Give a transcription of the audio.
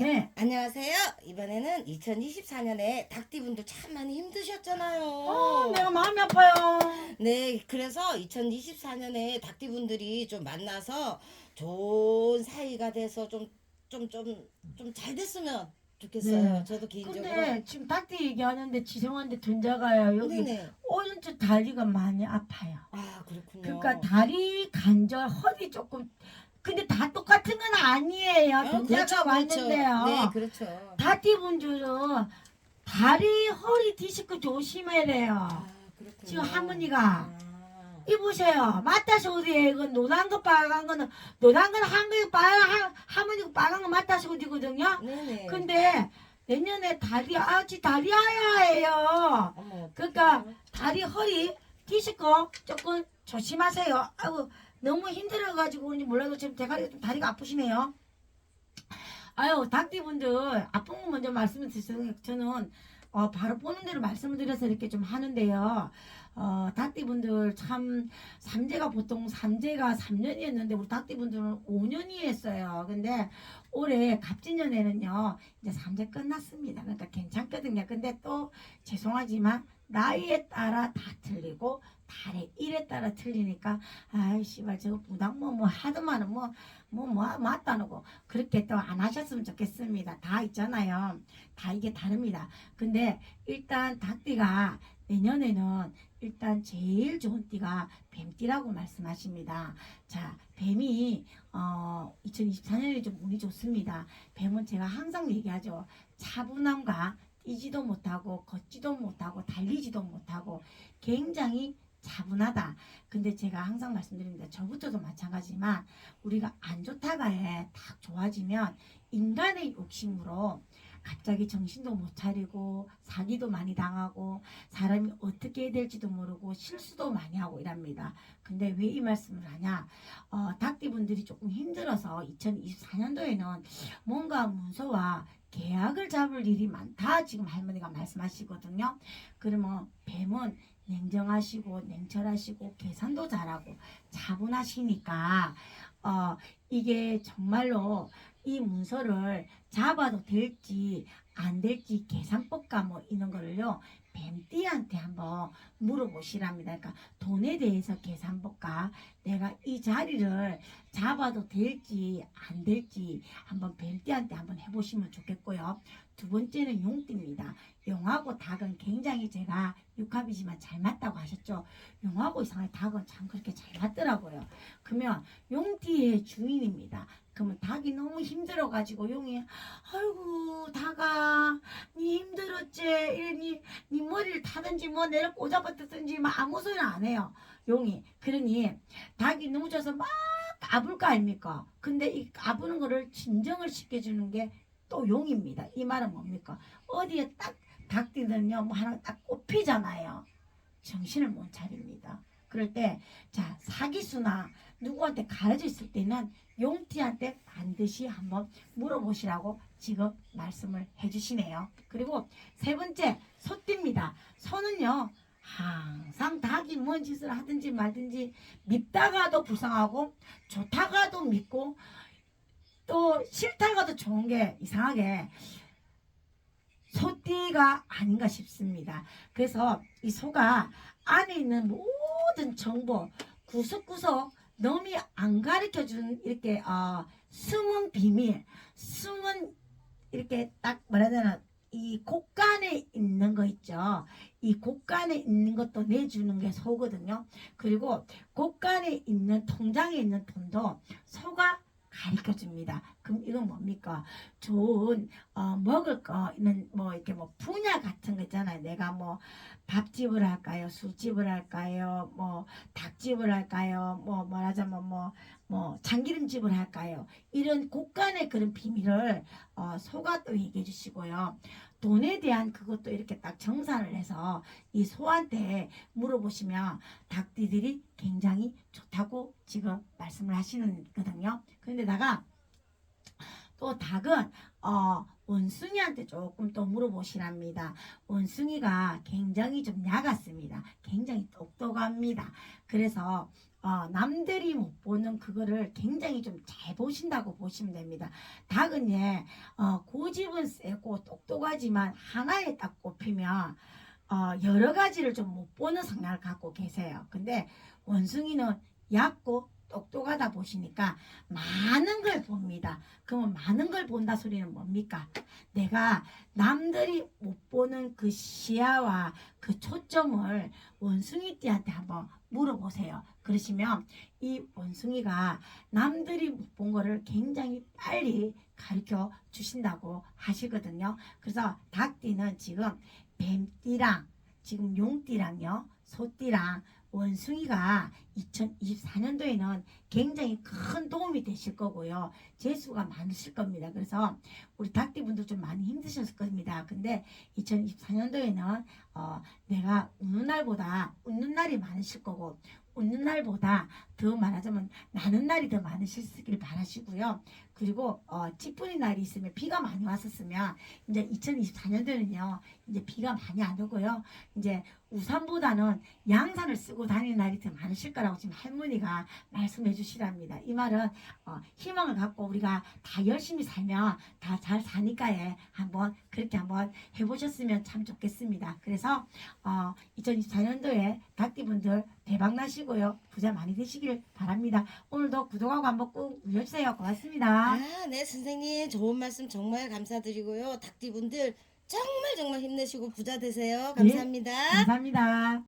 네. 안녕하세요. 이번에는 2024년에 닭띠분들 참 많이 힘드셨잖아요. 어, 내가 마음이 아파요. 네, 그래서 2024년에 닭띠분들이 좀 만나서 좋은 사이가 돼서 좀 좀 좀 좀 잘 됐으면 좋겠어요. 네. 저도 개인적으로. 근데 지금 닭띠 얘기하는데 지성한테 전자가요. 여기 네네. 오른쪽 다리가 많이 아파요. 아 그렇군요. 그러니까 다리 관절, 허리 조금. 근데 다 똑같은 건 아니에요. 어, 전자가 왔는데요. 네, 그렇죠. 다띠 분들은 다리, 허리 디스크 조심해래요. 아, 그렇군요. 지금 할머니가 아. 이보세요. 맞다서 어디에 이건 노란 거 빨간 거는 노란 건 한거 빨간 한 할머니 빨간 거 맞다서 어디거든요. 네네. 근데 내년에 다리 아치 다리 아야예요. 어머, 그러니까 어떡해요? 다리 허리 디스크 조금 조심하세요. 아우 너무 힘들어가지고 그런지 몰라도 지금 대가리가 좀 다리가 아프시네요. 아유 닭띠분들 아픈 거 먼저 말씀을 드리세요. 저는 어, 바로 보는 대로 말씀을 드려서 이렇게 좀 하는데요. 어, 닭띠분들 참 삼재가 보통 삼재가 3년이었는데 우리 닭띠분들은 5년이 했어요. 근데 올해 갑진년에는요 이제 삼재 끝났습니다. 그러니까 괜찮거든요. 근데 또 죄송하지만 나이에 따라 다 틀리고 달의 일에 따라 틀리니까 아이 씨발 저거 부당 뭐뭐 하더만은 뭐 뭐 뭐 맞다노고 그렇게 또 안 하셨으면 좋겠습니다. 다 있잖아요. 다 이게 다릅니다. 근데 일단 닭띠가 내년에는 일단 제일 좋은 띠가 뱀띠라고 말씀하십니다. 자, 뱀이 어 2024년에 좀 운이 좋습니다. 뱀은 제가 항상 얘기하죠. 차분함과 뛰지도 못하고 걷지도 못하고 달리지도 못하고 굉장히 차분하다. 근데 제가 항상 말씀드립니다. 저부터도 마찬가지지만 우리가 안 좋다가 해딱 좋아지면 인간의 욕심으로 갑자기 정신도 못 차리고 사기도 많이 당하고 사람이 어떻게 해야 될지도 모르고 실수도 많이 하고 이랍니다. 근데 왜 이 말씀을 하냐? 어, 닭띠분들이 조금 힘들어서 2024년도에는 뭔가 문서와 계약을 잡을 일이 많다 지금 할머니가 말씀하시거든요. 그러면 뱀은 냉정하시고 냉철하시고 계산도 잘하고 차분하시니까 어 이게 정말로 이 문서를 잡아도 될지 안 될지 계산법과 뭐 이런 거를요 뱀띠한테 한번 물어보시랍니다. 그러니까 돈에 대해서 계산법과 내가 이 자리를 잡아도 될지 안 될지 한번 뱀띠한테 한번 해보시면 좋겠고요. 두 번째는 용띠입니다. 용하고 닭은 굉장히 제가 육합이지만 잘 맞다고 하셨죠. 용하고 이상하게 닭은 참 그렇게 잘 맞더라고요. 그러면 용띠의 주인입니다. 그러면 닭이 너무 힘들어가지고 용이 아이고 닭아 니 힘들었지? 이니 니 머리를 타든지 뭐 내를 꽂아봤든지 막 아무 소리 안 해요. 용이. 그러니 닭이 넘어져서 막 아플 거 아닙니까? 근데 이 아프는 거를 진정을 시켜주는 게 또 용입니다. 이 말은 뭡니까? 어디에 딱 닭띠는요 뭐 하나 딱 꼽히잖아요. 정신을 못 차립니다 그럴 때 자 사기수나 누구한테 가려져 있을 때는 용띠한테 반드시 한번 물어보시라고 지금 말씀을 해주시네요. 그리고 세 번째 소띠입니다. 소는요 항상 닭이 뭔 짓을 하든지 말든지 밉다가도 불쌍하고 좋다가도 밉고 또 싫다가도 좋은 게 이상하게 소띠가 아닌가 싶습니다. 그래서 이 소가 안에 있는 모든 정보 구석구석 넘이 안 가르쳐 준 이렇게 어, 숨은 비밀, 숨은 이렇게 딱 뭐라 해야 되나 이 곳간에 있는 거 있죠. 이 곳간에 있는 것도 내주는 게 소거든요. 그리고 곳간에 있는 통장에 있는 돈도 소가 가르쳐 줍니다. 그럼 이건 뭡니까? 좋은 어, 먹을 거 있는 뭐 이렇게 뭐 분야 같은 거 있잖아요. 내가 뭐 밥집을 할까요? 술집을 할까요? 뭐 닭집을 할까요? 뭐 말하자면 뭐뭐 참기름집을 할까요? 이런 곳간의 그런 비밀을 어, 소가 또 얘기해 주시고요. 돈에 대한 그것도 이렇게 딱 정산을 해서 이 소한테 물어보시면 닭띠들이 굉장히 좋다고 지금 말씀을 하시는 거든요. 그런데다가 또 닭은 어 원숭이한테 조금 또 물어보시랍니다. 원숭이가 굉장히 좀 야같습니다. 굉장히 똑똑합니다. 그래서 어, 남들이 못 보는 그거를 굉장히 좀 잘 보신다고 보시면 됩니다. 닭은 예, 어, 고집은 세고 똑똑하지만 하나에 딱 꼽히면 어, 여러 가지를 좀 못 보는 성향을 갖고 계세요. 근데 원숭이는 얕고 똑똑하다 보시니까 많은 걸 봅니다. 그러면 많은 걸 본다 소리는 뭡니까? 내가 남들이 못 보는 그 시야와 그 초점을 원숭이 띠한테 한번 물어보세요. 그러시면 이 원숭이가 남들이 못 본 거를 굉장히 빨리 가르쳐 주신다고 하시거든요. 그래서 닭띠는 지금 뱀띠랑 지금 용띠랑요, 소띠랑 원숭이가 2024년도에는 굉장히 큰 도움이 되실 거고요. 재수가 많으실 겁니다. 그래서 우리 닭띠분들 좀 많이 힘드셨을 겁니다. 근데 2024년도에는 어, 내가 웃는 날보다 웃는 날이 많으실 거고 웃는 날보다 더 말하자면 나는 날이 더 많으시길 바라시고요. 그리고 어, 찌뿌리 날이 있으면 비가 많이 왔었으면 이제 2024년도에는요. 이제 비가 많이 안 오고요. 이제 우산보다는 양산을 쓰고 다니는 날이 더 많으실 거라고 지금 할머니가 말씀해 주시랍니다. 이 말은 어, 희망을 갖고 우리가 다 열심히 살면 다 잘 사니까에 한번 그렇게 한번 해보셨으면 참 좋겠습니다. 그래서 어, 2024년도에 닭띠분들 대박 나시고요. 부자 많이 되시길 바랍니다. 오늘도 구독하고 한번 꾹 눌러주세요. 고맙습니다. 아, 네, 선생님. 좋은 말씀 정말 감사드리고요. 닭띠분들 정말 정말 힘내시고 부자 되세요. 감사합니다. 감사합니다.